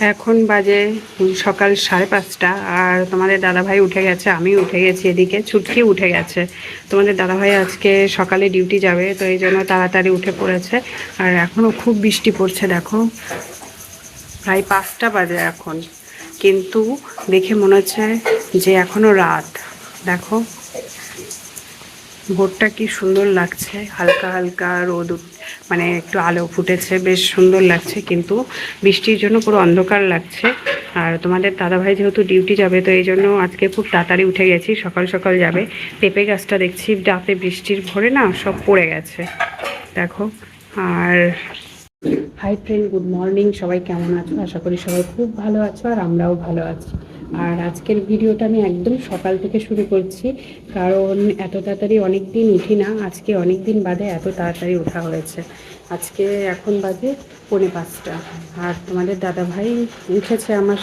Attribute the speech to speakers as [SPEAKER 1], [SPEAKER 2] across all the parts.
[SPEAKER 1] এখন বাজে সকাল সাড়ে পাঁচটা আর তোমাদের দাদাভাই উঠে গেছে আমি উঠে গেছি এদিকে, ছুটকি উঠে গেছে। তোমাদের দাদাভাই আজকে সকালে ডিউটি যাবে, তো এই জন্য তাড়াতাড়ি উঠে পড়েছে। আর এখনও খুব বৃষ্টি পড়ছে, দেখো। প্রায় পাঁচটা বাজে এখন, কিন্তু দেখে মনে হচ্ছে যে এখনও রাত। দেখো, ভোরটা কি সুন্দর লাগছে, হালকা হালকা রোদ মানে একটু আলো ফুটেছে, বেশ সুন্দর লাগছে কিন্তু বৃষ্টির জন্য পুরো অন্ধকার লাগছে। আর তোমাদের দাদাভাই যেহেতু ডিউটি যাবে, তো এই জন্য আজকে খুব তাড়াতাড়ি উঠে গেছি, সকাল সকাল যাবে। পেঁপে গাছটা দেখছি রাতে বৃষ্টির ভরে না সব পড়ে গেছে। দেখো, আর হাই ফ্রেন্ড গুড মর্নিং সবাই কেমন আছো? আশা করি সবাই খুব ভালো আছো আর আমরাও ভালো আছি। আর আজকের ভিডিওটা আমি একদম সকাল থেকে শুরু করছি, কারণ এত তাড়াতাড়ি অনেক দিন উঠি না, আজকে অনেক দিন বাদে এত তাড়াতাড়ি ওঠা হয়েছে। আজকে এখন বাজে পৌনে পাঁচটা। আর তোমাদের দাদা ভাই উঠেছে আমার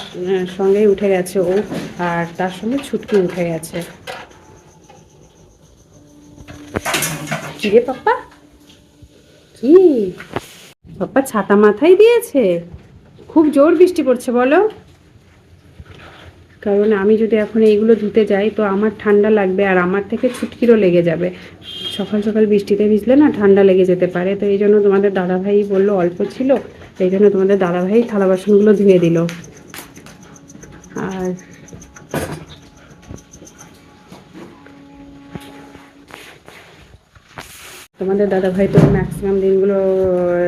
[SPEAKER 1] সঙ্গেই উঠে গেছে ও, আর তার সঙ্গে ছুটকি উঠে গেছে। পাপ্পা? কি? পাপ্পা ছাতা মাথায় দিয়েছে? খুব জোর বৃষ্টি পড়ছে, বলো। কারণ আমি যদি এখন এইগুলো ধুতে যাই, তো আমার ঠান্ডা লাগবে আর আমার থেকে ছুটকিরও লেগে যাবে। সকাল সকাল বৃষ্টিতে ভিজলে না ঠান্ডা লেগে যেতে পারে। তো এই জন্য তোমাদের দাদাভাই বলল, অল্প ছিল এই জন্য তোমাদের দাদাভাই থালা বাসনগুলো ধুয়ে দিল। আর তোমাদের দাদাভাই তো ম্যাক্সিমাম দিনগুলো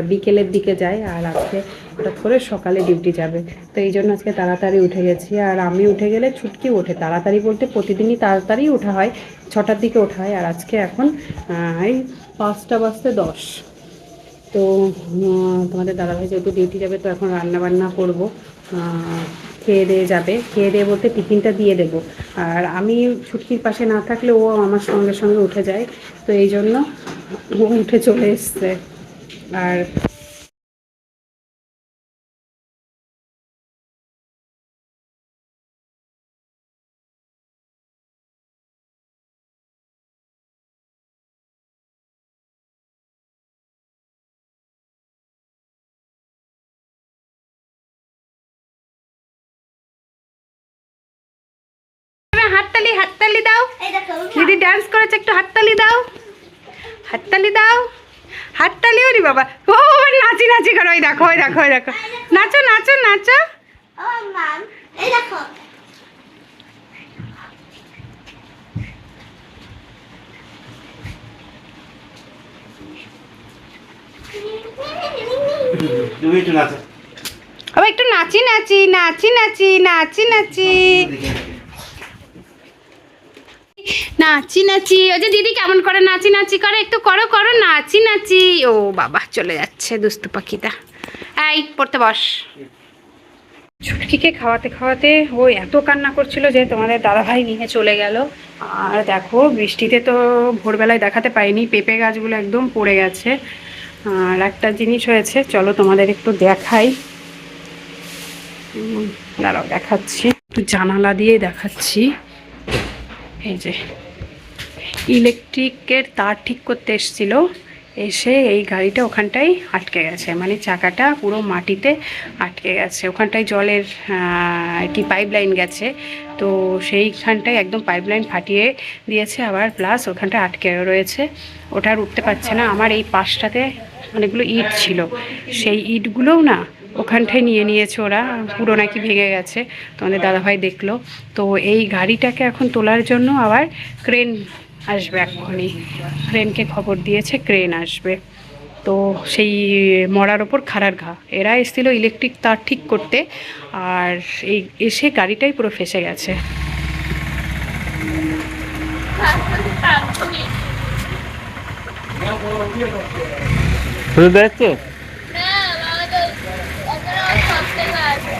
[SPEAKER 1] বিকেলের দিকে যায়, আর আজকে হঠাৎ করে সকালে ডিউটি যাবে। তো এই জন্য আজকে তাড়াতাড়ি উঠে গেছি। আর আমি উঠে গেলে ছুটকি ওঠে। তাড়াতাড়ি বলতে প্রতিদিনই তাড়াতাড়ি ওঠা হয়। ছটার দিকে ওঠা হয়। আর আজকে এখন এই পাঁচটা বাজতে দশ। তো তোমাদের দাদাভাই যেহেতু ডিউটি যাবে, তো এখন রান্না বান্না করব খেয়ে দিয়ে যাবে। খেয়ে দিয়ে বলতে টিফিনটা দিয়ে দেবো। আর আমি ছুটকির পাশে না থাকলে ও আমার সঙ্গে সঙ্গে উঠে যায়। তো এই জন্য ও উঠে চলে এসছে। আর দিদি ডান্স করেছে একটু হাততালি দাও। হাততালি দাও। হাততালি ওরি বাবা। ও নাচি নাচি করো ওই দেখো ওই দেখো ওই দেখো। নাচো নাচো নাচো।
[SPEAKER 2] এই
[SPEAKER 3] তুমি একটু নাচো।
[SPEAKER 1] ও একটু নাচি নাচি নাচি নাচি নাচি। নাচি নাচি নাচি। ওই যে দিদি কেমন করে নাচি নাচি করে? একটু করো করো। নাচি নাচি। ও বাবা, চলে যাচ্ছে দুস্তু পাখিটা। এই, পড়তে বস। ছুটকিকে খাওয়াতে খাওয়াতে ও এত কান্না করছিল যে তোমাদের দাদাভাই নিয়ে চলে গেল। আর দেখো, বৃষ্টিতে তো ভোরবেলায় দেখাতে পাইনি। পেঁপে গাছগুলো একদম পড়ে গেছে। আর একটা জিনিস হয়েছে, চলো তোমাদের একটু দেখাই। দাঁড়াও, দেখাচ্ছি। একটু জানালা দিয়ে দেখাচ্ছি। এই যে ইলেকট্রিকের তার ঠিক করতে এসেছিল, এসে এই গাড়িটা ওখানটায় আটকে গেছে। মানে চাকাটা পুরো মাটিতে আটকে গেছে। ওখানটায় জলের কি পাইপ লাইন গেছে। তো সেইখানটায় একদম পাইপ লাইন ফাটিয়ে দিয়েছে আবার প্লাস ওখানটায় আটকে রয়েছে। ওটা আর উঠতে পারছে না। আমার এই পাশটাতে অনেকগুলো ইট ছিল। সেই ইটগুলোও না ওখানটায় নিয়ে নিয়েছে ওরা, পুরো নাকি ভেঙে গেছে। তোমাদের দাদাভাই দেখল। তো এই গাড়িটাকে এখন তোলার জন্য আবার ক্রেন আসবে এক্ষুনি। ক্রেনকে খবর দিয়েছে, ক্রেন আসবে। তো সেই মরার ওপর খাড়ার ঘা। এরা এসেছিল ইলেকট্রিক তার ঠিক করতে। আর এই এসে গাড়িটাই পুরো ফেসে গেছে।
[SPEAKER 3] শুনতে যাচ্ছে
[SPEAKER 2] না বাবা তো ওখানে সব থেকে আছে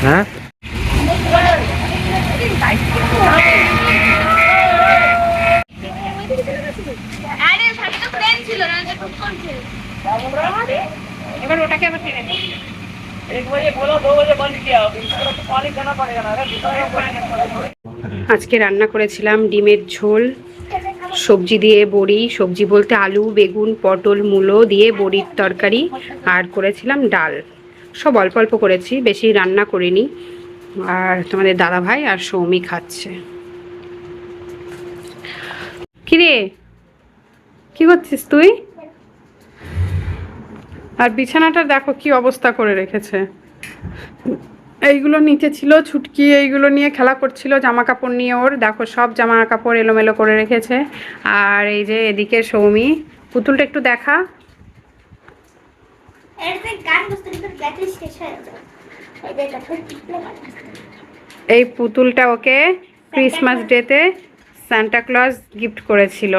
[SPEAKER 3] হ্যাঁ?
[SPEAKER 2] আরে সাথে তো ফ্রেন্ড ছিল না যে টুক করছে
[SPEAKER 1] এবার ওটাকে আবার টেনে নিই। আজকে রান্না করেছিলাম ডিমের ঝোল সবজি দিয়ে বড়ি সবজি বলতে আলু বেগুন পটল মূলো দিয়ে বড়ির তরকারি আর করেছিলাম ডাল। সব অল্প অল্প করেছি, বেশি রান্না করিনি। আর তোমাদের দাদা ভাই আর সৌমি খাচ্ছে। কিরে? কি করছিস তুই? আর বিছানাটা দেখো কি অবস্থা করে রেখেছে। এইগুলো নিচে ছিল ছুটকি, এইগুলো নিয়ে খেলা করছিল জামা কাপড় নিয়ে ওর। দেখো সব জামা কাপড় এলোমেলো করে রেখেছে। আর এই যে এদিকে সৌমি, পুতুলটা একটু দেখা।
[SPEAKER 2] এই
[SPEAKER 1] পুতুলটা ওকে ক্রিসমাস ডেতে সান্টা ক্লজ গিফট করেছিল।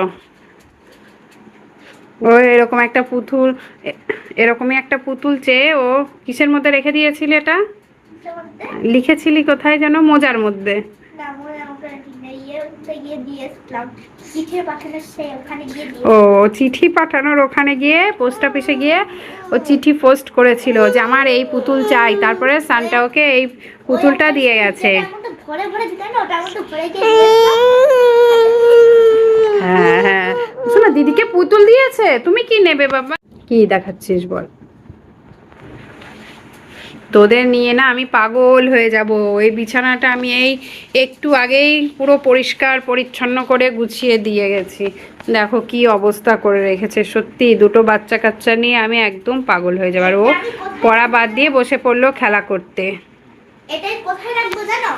[SPEAKER 1] ও এরকম একটা পুতুল এরকমই একটা পুতুল চেয়ে ও কিসের মধ্যে রেখে দিয়েছিল এটা? লিখেছিলি কোথায় যেন? মোজার মধ্যে।
[SPEAKER 2] না আমাকে চিঠি পাঠানোর সে ওখানে গিয়ে
[SPEAKER 1] ও চিঠি পাঠানোর ওখানে গিয়ে পোস্ট অফিসে গিয়ে ও চিঠি পোস্ট করেছিল যে আমার এই পুতুল চাই। তারপরে সানটা ওকে এই পুতুলটা দিয়ে গেছে।
[SPEAKER 2] ভরে ভরে দিতে না ওটার মধ্যে ভরে
[SPEAKER 1] হ্যাঁ হ্যাঁ। শোনো দিদিকে পুতুল দিয়েছে? তুমি কি নেবে বাবা? কি দেখাচ্ছিস বল? তোদের নিয়ে না আমি পাগল হয়ে যাব। এই বিছানাটা আমি এই একটু আগেই পুরো পরিষ্কার পরিচ্ছন্ন করে গুছিয়ে দিয়ে গেছি। দেখো কি অবস্থা করে রেখেছে। সত্যি দুটো বাচ্চা কাচ্চা নিয়ে আমি একদম পাগল হয়ে যাবার ও পড়া বাদ দিয়ে বসে পড়ল খেলা করতে।
[SPEAKER 2] এটাই কোথায় রাখব জানো?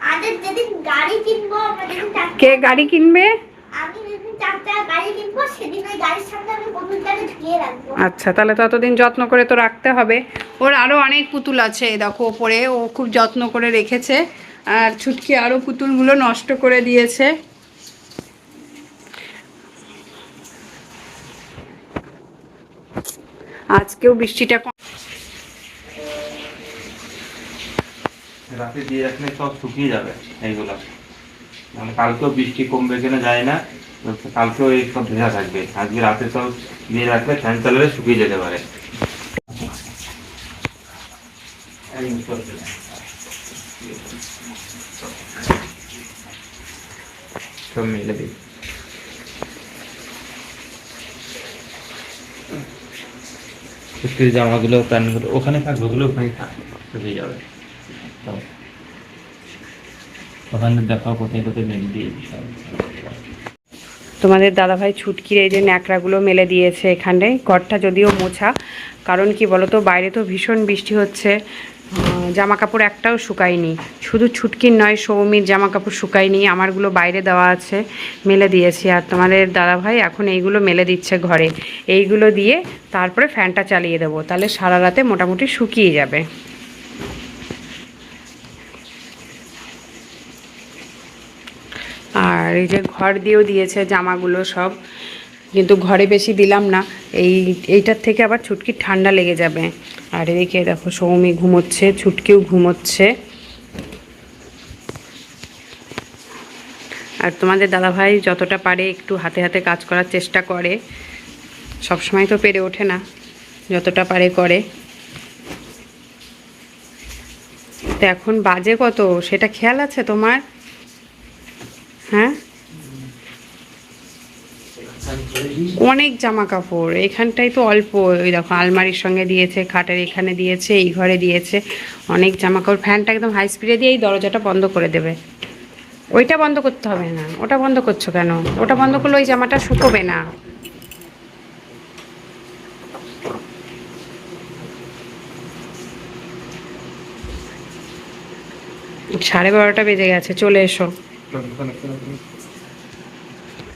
[SPEAKER 2] আদের যেদিন গাড়ি কিনবো আমরা যেদিন চার-
[SPEAKER 1] কে গাড়ি কিনবে?
[SPEAKER 2] আমি যেদিন চার গাড়ি কিনবো সেদিন ওই গাড়ির সামনে আমি পুতুলটাকে ঝুলিয়ে রাখব।
[SPEAKER 1] আচ্ছা তাহলে ততদিন যত্ন করে তো রাখতে হবে। ওর আরও অনেক পুতুল আছে দেখো ওপরে ও খুব যত্ন করে রেখেছে। আর ছুটকি আরও পুতুলগুলো নষ্ট করে দিয়েছে। আজকেও বৃষ্টিটা কম-
[SPEAKER 3] রাতে দিয়ে রাখলে সব শুকিয়ে যাবে এইগুলো। মানে কালকেও বৃষ্টি কমবে কিনা যায় না কালকেও এই সব ভেজা থাকবে। আজকে রাতে সব দিয়ে রাখলে ফ্যান চালালে শুকিয়ে যেতে পারে। সব মিলে জামাগুলো প্যান্টগুলো ওখানে থাকবে, ওগুলো ওখানে থাকবে যাবে সব। ওখানে দেখাও কোথায় কোথায় মেলে দিয়েছি
[SPEAKER 1] তোমাদের দাদাভাই ছুটকির এই যে ন্যাকড়াগুলো মেলে দিয়েছে এখানে, ঘরটা যদিও মোছা, কারণ কি বলতো, বাইরে তো ভীষণ বৃষ্টি হচ্ছে জামা কাপড় একটাও শুকায়নি, শুধু ছুটকির নয়, সৌমির জামা কাপড় শুকায়নি, আমারগুলো বাইরে দেওয়া আছে, মেলে দিয়েছি, আর তোমাদের দাদাভাই এখন এইগুলো মেলে দিচ্ছে ঘরে, এইগুলো দিয়ে তারপরে ফ্যানটা চালিয়ে দেবো, তাহলে সারা রাতে মোটামুটি শুকিয়ে যাবে আর এই যে ঘর দিয়েও দিয়েছে জামাগুলো সব। কিন্তু ঘরে বেশি দিলাম না। এই, এইটার থেকে আবার ছুটকির ঠান্ডা লেগে যাবে। আর এদিকে দেখো সৌমি ঘুমোচ্ছে, ছুটকিও ঘুমোচ্ছে। আর তোমাদের দাদাভাই যতটা পারে একটু হাতে হাতে কাজ করার চেষ্টা করে। সব সময় তো পেরে ওঠে না, যতটা পারে করে। তো এখন বাজে কত? সেটা খেয়াল আছে তোমার? হ্যাঁ? অনেক জামা কাপড় এখানটাই তো অল্প, ওই দেখো আলমারির সঙ্গে দিয়েছে, খাটের এখানে দিয়েছে, এই ঘরে দিয়েছে, অনেক জামা কাপড় ফ্যানটা একদম হাই স্পিডে দিয়ে এই দরজাটা বন্ধ করে দেবে। ওইটা বন্ধ করতে হবে না, ওটা বন্ধ করছ কেন? ওটা বন্ধ করলে ওই জামাটা শুকোবে না। সাড়ে বারোটা বেজে গেছে, চলে এসো।
[SPEAKER 3] চল, ওখানে, ওখানে, ওখানে।